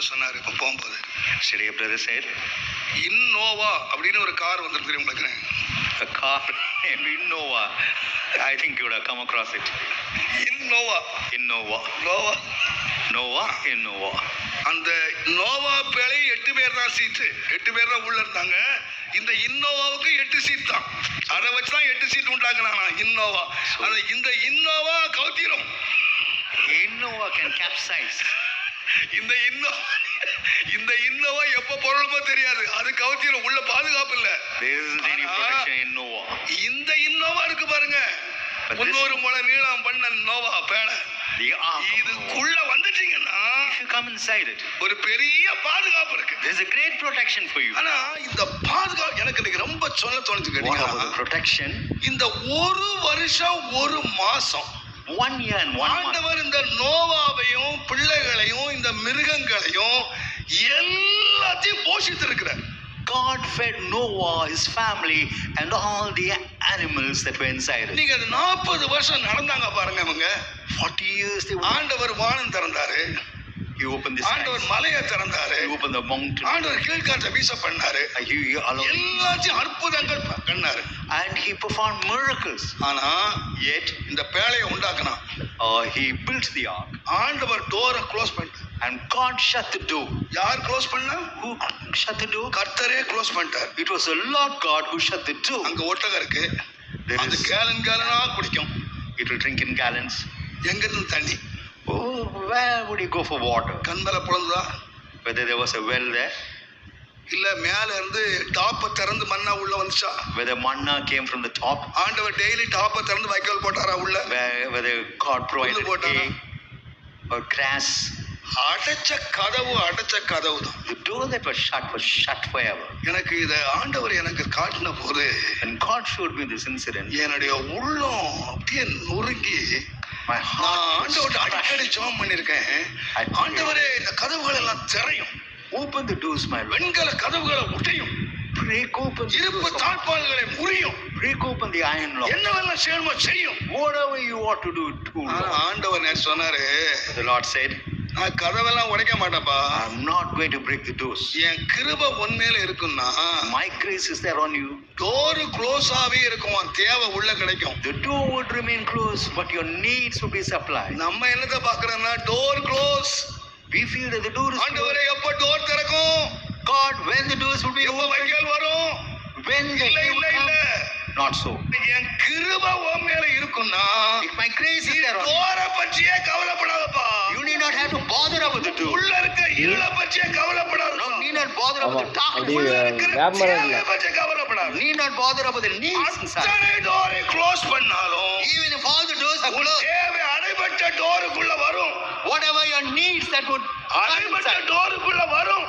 Brother சொன்னார் இப்போ போகும்போது. a brother said, இன்னோவா அப்படின்னு ஒரு கார் வந்துருக்கு தெரியும் உங்களுக்கு. I think you would have come across it. Innova Innova. Nova Nova, Innova. அந்த நோவா பேலை எட்டு பேர் தான் சீட்டு எட்டு பேர் தான் உள்ள இருந்தாங்க. இந்த இன்னோவாவுக்கு எட்டு சீட் தான். அதை வச்சு தான் எட்டு சீட் உண்டாக்குனாங்க. இன்னோவா அந்த இந்த இன்னோவா கவுத்திரும். Innova can capsize. இந்த இன்னோ இந்த இன்னோவா எப்ப பொருளுமோ தெரியாது அது கவுத்திரும் உள்ள பாதுகாப்பு இல்ல. இந்த இன்னோவா இருக்கு பாருங்க முன்னூறு முளை நீளம் பண்ண நோவா Noah. இதுக்குள்ள வந்துட்டீங்கன்னா ஒரு பெரிய பாதுகாப்பு இருக்கு there's a great protection for you. ஆனா இந்த பாதுகாப்பு எனக்கு இன்னைக்கு ரொம்ப சொல்ல தோணுச்சு கேட்டீங்கன்னா protection? இந்த ஒரு வருஷம் ஒரு மாசம் One month. ஆண்டவர் இந்த நோவாவையும் பிள்ளைகளையும் இந்த மிருகங்களையும் எல்லாத்தையும் போஷித்து இருக்கிறார் God fed Noah, his family, and all the animals that were inside it. நீங்க நாற்பது வருஷம் நடந்தாங்க பாருங்க இவங்க 40 years they were. ஆண்டவர் வானம் திறந்தாரு He opened the ஆண்டவர் skies. மலையை திறந்தாரு He opened the mountain. ஆண்டவர் கீழ்காற்றை வீச பண்ணாரு Uh, He, he allowed, எல்லாத்தையும் அற்புதங்கள் பண்ணாரு and he performed miracles. ஆனா Yet, இந்த பேழையை உண்டாக்குனான் uh, he built the ark, ஆண்டவர் டோரை க்ளோஸ் பண்ணிட்டார் and God shut the door. யார் க்ளோஸ் பண்ணா Who shut the door? கர்த்தரே க்ளோஸ் பண்ணிட்டார் It was the Lord God who shut the door. அங்க ஒட்டகம் இருக்கு There அது is, கேலன் கேலனா குடிக்கும் it will drink in gallons. எங்க இருந்து தண்ணி Oh, where would he go for water? கண்மலை பிறந்ததா Whether there was a well there, இல்ல மேல இருந்து டாப்பை திறந்து மண்ணா உள்ள வந்துச்சா whether manna came from the top, ஆண்டவர் டெய்லி டாப்பை திறந்து வைக்கோல் போட்டாரா உள்ள where, whether God provided போட்டாரா? hay or grass. அடைச்ச கதவு அடைச்ச கதவு தான் The door that was shut was shut forever. எனக்கு இத ஆண்டவர் எனக்கு காட்டின போது And God showed me this incident. என்னுடைய உள்ளம் அப்படியே நொறுங்கி ஆண்டவர்கிட்ட அடிக்கடி. ஜெபம் prayed. ஆண்டவரே இந்த கதவுகள் எல்லாம் Open the doors, my Lord. வெண்கல கதவுகளை உடையும் open the இருப்பு தாழ்பால்களை முறியும் Break open the iron lock. என்னவெல்லாம் செய்யணுமோ செய்யும் ought to do, do. ஆனா Lord. ஆண்டவர் சொன்னாரு The Lord said, நான் கதவெல்லாம் உடைக்க மாட்டேன்ப்பா I'm not going to break the doors. என் கிருப உண்மையில இருக்குன்னா My grace is there on you. Door close ஆவே இருக்கும் உன் தேவை உள்ள கிடைக்கும் The door would remain closed, but your needs would be supplied. நம்ம என்னத பாக்குறோம்னா door close We feel that the door is closed. ஆண்டவரே எப்ப டோர் திறக்கும் God, when the doors will be எப்ப வைக்கல் வரும் when the இல்ல இல்ல இல்ல. Not so. என் கிருப உன் மேல இருக்குன்னா If my grace is there on you, டோரை பற்றியே கவலைப்படாதப்பா you need not have to bother about the door. உள்ள இருக்க இருள பற்றியே கவலைப்படாத No, need not bother about the darkness. உள்ள அப்படியே இருக்கிற வியாபாரம் தேவையை இல்லை பற்றி கவலைப்படாத Need not bother about the needs inside. அத்தனை டோரை க்ளோஸ் பண்ணாலும் Even if all the doors are உன் closed, தேவை அடைபட்ட டோருக்குள்ள வரும் whatever your needs that would come அடைபட்ட inside, டோருக்குள்ள வரும்